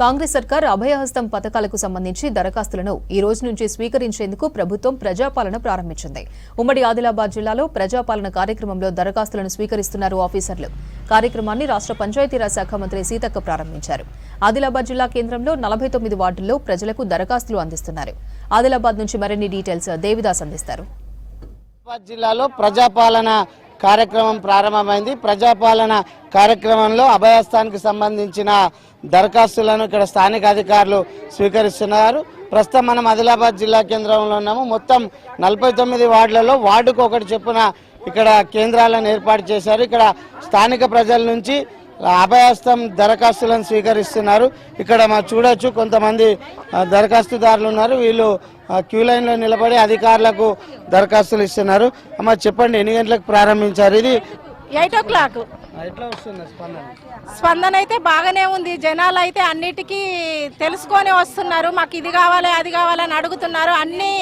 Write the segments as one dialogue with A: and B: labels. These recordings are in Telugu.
A: కాంగ్రెస్ సర్కార్ అభయహస్తం పథకాలకు సంబంధించి దరఖాస్తులను ఈ రోజు నుంచి స్వీకరించేందుకు ప్రభుత్వం ప్రజాపాలన ప్రారంభించింది. ఉమ్మడి ఆదిలాబాద్ జిల్లాలో ప్రజాపాలన కార్యక్రమంలో దరఖాస్తులను స్వీకరిస్తున్నారు ఆఫీసర్లు. కార్యక్రమాన్ని రాష్ట్ర పంచాయతీరాజ్ శాఖ మంత్రి సీతక్క ప్రారంభించారు. ఆదిలాబాద్ జిల్లా కేంద్రంలో నలభై తొమ్మిది వార్డుల్లో ప్రజలకు దరఖాస్తులు అందిస్తున్నారు. ఆదిలాబాద్ నుంచి మరిన్ని డీటెయిల్స్ దేవిదాస్ అందిస్తారు.
B: జిల్లాలో ప్రజాపాలన కార్యక్రమం ప్రారంభమైంది. ప్రజాపాలన కార్యక్రమంలో అభయస్థానికి సంబంధించిన దరఖాస్తులను ఇక్కడ స్థానిక అధికారులు స్వీకరిస్తున్నారు. ప్రస్తుతం మనం ఆదిలాబాద్ జిల్లా కేంద్రంలో ఉన్నాము. మొత్తం నలభై తొమ్మిది వార్డులలో వార్డుకు ఒకటి చొప్పున ఇక్కడ కేంద్రాలను ఏర్పాటు చేశారు. ఇక్కడ స్థానిక ప్రజల నుంచి అభయహస్తం దరఖాస్తులను స్వీకరిస్తున్నారు. ఇక్కడ మా చూడొచ్చు కొంతమంది దరఖాస్తుదారులు ఉన్నారు. వీళ్ళు క్యూ లైన్లో నిలబడి అధికారులకు దరఖాస్తులు ఇస్తున్నారు. అమ్మ చెప్పండి ఎన్ని గంటలకు ప్రారంభించారు ఇది?
C: ఎయిట్ ఓ క్లాక్
B: స్పందన?
C: అయితే బాగానే ఉంది. జనాలు అయితే అన్నిటికీ తెలుసుకొని వస్తున్నారు. మాకు ఇది కావాలి అది కావాలని అడుగుతున్నారు. అన్ని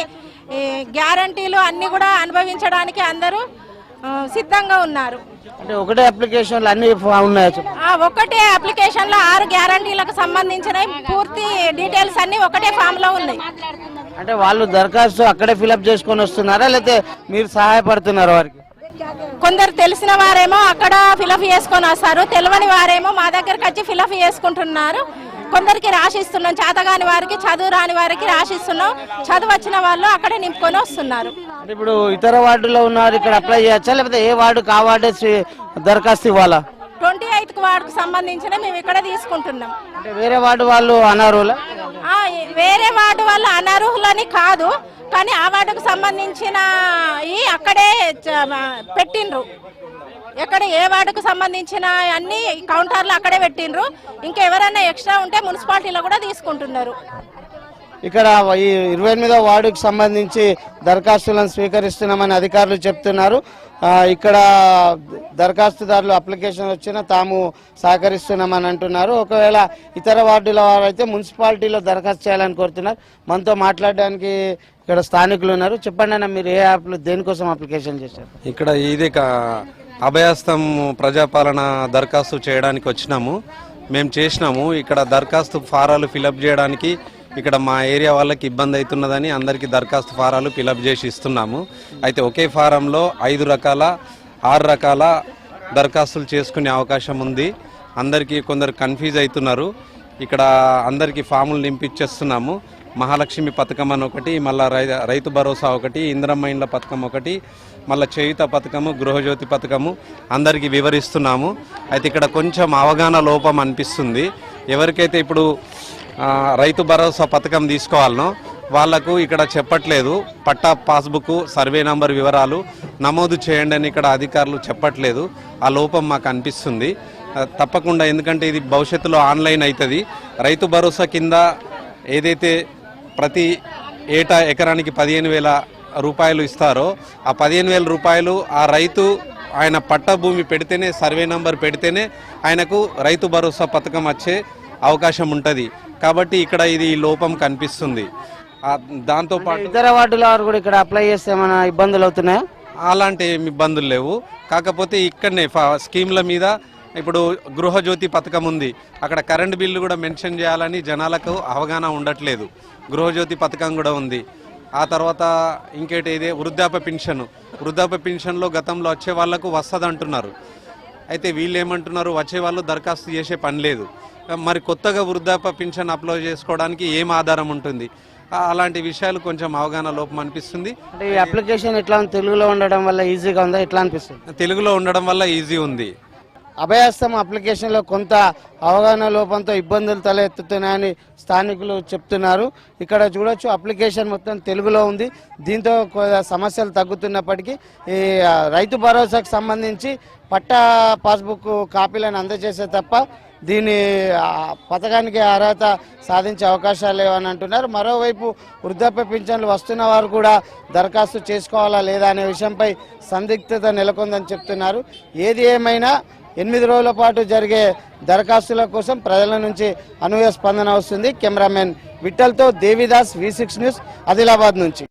C: గ్యారంటీలు అన్ని కూడా అనుభవించడానికి అందరూ సిద్ధంగా ఉన్నారు.
B: అంటే ఒకటే అప్లికేషన్లు అన్ని ఉన్నాయా
C: ఒకటే అప్లికేషన్లో ఆరు గ్యారంటీలకు సంబంధించిన పూర్తి డీటెయిల్స్ అన్ని ఒకటే ఫామ్లో ఉన్నాయి.
B: అంటే వాళ్ళు దరఖాస్తు అక్కడే ఫిలప్ చేసుకొని వస్తున్నారా? లేకపోతే మీరు సహాయపడుతున్నారా వారికి?
C: కొందరు తెలిసిన వారేమో అక్కడ ఫిలప్ చేసుకొని వస్తారు. తెలియని వారేమో మా దగ్గరకు వచ్చి ఫిలప్ చేసుకుంటున్నారు. కొందరికి రాసిస్తున్నాం. చేతగాని వారికి చదువు రాని వారికి రాసిస్తున్నాం. చదువు వచ్చిన వాళ్ళు అక్కడే నింపుకొని వస్తున్నారు.
B: అంటే ఇప్పుడు ఇతర వార్డులో ఉన్నారు ఇక్కడ అప్లై చేయొచ్చా? లేకపోతే ఏ వార్డుకు ఆ వార్డే దరఖాస్తు ఇవ్వాలా?
C: ట్వంటీ ఎయిత్ వార్డుకు సంబంధించిన మేము ఇక్కడ తీసుకుంటున్నాం.
B: అంటే వేరే వార్డు వాళ్ళు అనర్హులా?
C: వేరే వార్డు వాళ్ళు అనర్హులని కాదు కానీ ఆ వార్డుకు సంబంధించిన ఈ అక్కడే పెట్టిండ్రు. ఎక్కడ ఏ వార్డుకు సంబంధించిన అన్ని కౌంటర్లు అక్కడే పెట్టిండ్రు. ఇంకా ఎవరైనా ఎక్స్ట్రా ఉంటే మున్సిపాలిటీలో కూడా తీసుకుంటున్నారు.
B: ఇక్కడ ఈ ఇరవై ఎనిమిదో వార్డుకు సంబంధించి దరఖాస్తులను స్వీకరిస్తున్నామని అధికారులు చెప్తున్నారు. ఇక్కడ దరఖాస్తుదారులు అప్లికేషన్ వచ్చినా తాము సహకరిస్తున్నామని అంటున్నారు. ఒకవేళ ఇతర వార్డుల వారు అయితే మున్సిపాలిటీలో దరఖాస్తు చేయాలని కోరుతున్నారు. మనతో మాట్లాడడానికి ఇక్కడ స్థానికులు ఉన్నారు. చెప్పండి అన్న మీరు ఏ యాప్లు దేనికోసం అప్లికేషన్ చేశారు?
D: ఇక్కడ ఇది కా- ప్రజాపాలన దరఖాస్తు చేయడానికి వచ్చినాము. మేము చేసినాము. ఇక్కడ దరఖాస్తు ఫారాలు ఫిలప్ చేయడానికి ఇక్కడ మా ఏరియా వాళ్ళకి ఇబ్బంది అవుతున్నదని అందరికీ దరఖాస్తు ఫారాలు ఫిలప్ చేసి ఇస్తున్నాము. అయితే ఒకే ఫారంలో ఐదు రకాల ఆరు రకాల దరఖాస్తులు చేసుకునే అవకాశం ఉంది. అందరికీ కొందరు కన్ఫ్యూజ్ అవుతున్నారు. ఇక్కడ అందరికీ ఫాములు నింపించేస్తున్నాము మహాలక్ష్మి పథకం అని ఒకటి మళ్ళీ రై రైతు భరోసా ఒకటి ఇంద్రమ్మ ఇండ్ల పథకం ఒకటి మళ్ళీ చేయుత పథకము గృహజ్యోతి పథకము అందరికీ వివరిస్తున్నాము. అయితే ఇక్కడ కొంచెం అవగాహన లోపం అనిపిస్తుంది. ఎవరికైతే ఇప్పుడు రైతు భరోసా పథకం తీసుకోవాలనో. వాళ్ళకు ఇక్కడ చెప్పట్లేదు. పట్టా పాస్బుక్ సర్వే నంబర్ వివరాలు నమోదు చేయండి అని ఇక్కడ అధికారులు చెప్పట్లేదు. ఆ లోపం మాకు అనిపిస్తుంది. తప్పకుండా ఎందుకంటే ఇది భవిష్యత్తులో ఆన్లైన్ అవుతుంది రైతు భరోసా కింద ఏదైతే ప్రతి ఏటా ఎకరానికి పదిహేను వేల రూపాయలు ఇస్తారో ఆ పదిహేను వేల రూపాయలు ఆ రైతు ఆయన పట్ట భూమి పెడితేనే సర్వే నంబర్ పెడితేనే ఆయనకు రైతు భరోసా పథకం వచ్చే అవకాశం ఉంటుంది. కాబట్టి ఇక్కడ ఇది లోపం కనిపిస్తుంది. ఆ, దాంతోపాటు
B: ఇతర వార్డుల వారు కూడా ఇక్కడ అప్లై చేస్తే ఏమైనా ఇబ్బందులు అవుతున్నాయా?
D: అలాంటి ఏమి ఇబ్బందులు లేవు. కాకపోతే ఇక్కడనే స్కీమ్ల మీద ఇప్పుడు గృహజ్యోతి పథకం ఉంది. అక్కడ కరెంట్ బిల్లు కూడా మెన్షన్ చేయాలని జనాలకు అవగాహన ఉండట్లేదు. గృహజ్యోతి పథకం కూడా ఉంది. ఆ తర్వాత ఇంకేటి ఇదే వృద్ధాప్య పెన్షన్ వృద్ధాప్య పెన్షన్లో గతంలో వచ్చే వాళ్ళకు వస్తుంది అంటున్నారు అయితే వీళ్ళు ఏమంటున్నారు? వచ్చే వాళ్ళు దరఖాస్తు చేసే పని లేదు. మరి కొత్తగా వృద్ధాప్య పెన్షన్ అప్లై చేసుకోవడానికి ఏం ఆధారం ఉంటుంది? అలాంటి విషయాలు కొంచెం అవగాహన లోపం అనిపిస్తుంది.
B: అంటే ఈ అప్లికేషన్ ఎట్లా? తెలుగులో ఉండడం వల్ల ఈజీగా ఉందా? ఎట్లా అనిపిస్తుంది?
D: తెలుగులో ఉండడం వల్ల ఈజీ ఉంది.
B: అభయస్థం అప్లికేషన్లో కొంత అవగాహన లోపంతో ఇబ్బందులు తలెత్తుతున్నాయని స్థానికులు చెప్తున్నారు. ఇక్కడ చూడొచ్చు అప్లికేషన్ మొత్తం తెలుగులో ఉంది. దీంతో సమస్యలు తగ్గుతున్నప్పటికీ ఈ రైతు భరోసాకు సంబంధించి పట్టా పాస్బుక్ కాపీలను అందజేసే తప్ప దీని పథకానికి అర్హత సాధించే అవకాశాలు లేవని అంటున్నారు. మరోవైపు వృద్ధాప్య పింఛన్లు వస్తున్న వారు కూడా దరఖాస్తు చేసుకోవాలా లేదా అనే విషయంపై సందిగ్ధత నెలకొందని చెప్తున్నారు. ఏది ఏమైనా ఎనిమిది రోజుల పాటు జరిగే దరఖాస్తుల కోసం ప్రజల నుంచి అనూహ్య స్పందన వస్తుంది. Cameraman విఠల్తో Devidas V six news Adilabad నుంచి.